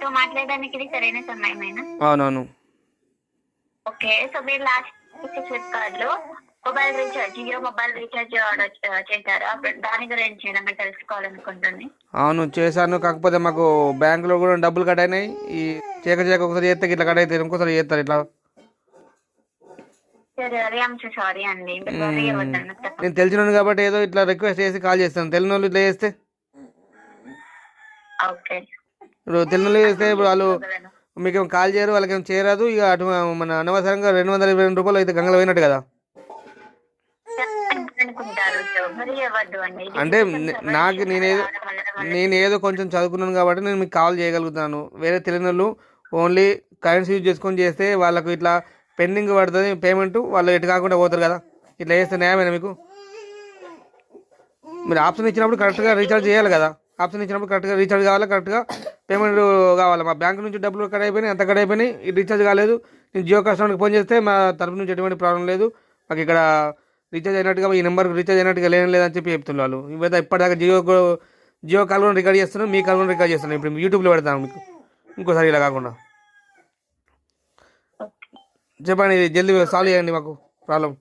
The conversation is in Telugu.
మీతో మాట్లాడడానికి ఇది సరైన సమయమేనా? అవునవును. ఓకే సో మీరు లాస్ట్ ఫ్లిప్కార్ట్లో mobile recharge Jio mobile recharge order చేశారు? అప్పుడు దాని గురించి నేను తెలుసుకోవాలనుకుంటుంది. అవును చేశాను. కాకపోతే మాకు బ్యాంకులో కూడా డబ్బులు కట్ అయినాయి ఈ చేయక చేయక ఒకసారి చేస్తే ఇట్లా కట్ అవుతాయి ఇంకోసారి చేస్తారు ఇట్లా. సరే అండి. నేను తెలిసినాను కాబట్టి ఏదో ఇట్లా రిక్వెస్ట్ చేసి కాల్ చేస్తాను. తెలియని వాళ్ళు ఇట్లా చేస్తే. ఓకే. ఇప్పుడు తిరునల్లి చేస్తే ఇప్పుడు వాళ్ళు మీకు ఏం కాల్ చేయరు వాళ్ళకేం చేయరాదు. ఇక అటు మన అనవసరంగా రెండు వందల ఇరవై రెండు రూపాయలు అయితే గంగలు పోయినట్టు కదా. అంటే నాకు నేనేదో నేను ఏదో కొంచెం చదువుకున్నాను కాబట్టి నేను మీకు కాల్ చేయగలుగుతాను. వేరే తెలియని ఓన్లీ కరెన్సీ యూజ్ చేసుకొని చేస్తే వాళ్ళకు ఇట్లా పెండింగ్ పడుతుంది పేమెంట్ వాళ్ళు ఎటు కాకుండా పోతారు కదా. ఇట్లా చేస్తే న్యాయమేనా మీకు? మీరు ఆప్షన్ ఇచ్చినప్పుడు కరెక్ట్గా రీఛార్జ్ చేయాలి కదా. ఆప్షన్ ఇచ్చినప్పుడు కరెక్ట్గా రీఛార్జ్ కావాలి? కరెక్ట్గా పేమెంట్ కావాలి? మా బ్యాంక్ నుంచి డబ్బులు కట్ అయిపోయినాయి అంత కట్ అయిపోయినాయి రీఛార్జ్ కాలేదు. నేను జియో కస్టమర్కి ఫోన్ చేస్తే మా తరపు నుంచి ఎటువంటి ప్రాబ్లం లేదు. మాకు ఇక్కడ రీఛార్జ్ అయినట్టుగా ఈ నెంబర్కి రీఛార్జ్ అయినట్టుగా లేని లేదని చెప్పి చెప్తున్నారు వాళ్ళు. ఇప్పుడైతే ఇప్పటిదాకా జియో జియో కాల్ కూడా రికార్డ్ చేస్తున్నాను మీ కాల్ కూడా రికార్డ్ చేస్తున్నాను ఇప్పుడు యూట్యూబ్లో పెడతాను మీకు. ఇంకోసారి ఇలా కాకుండా. చెప్పండి ఇది జల్దీ సాల్వ్ చేయండి మాకు ప్రాబ్లం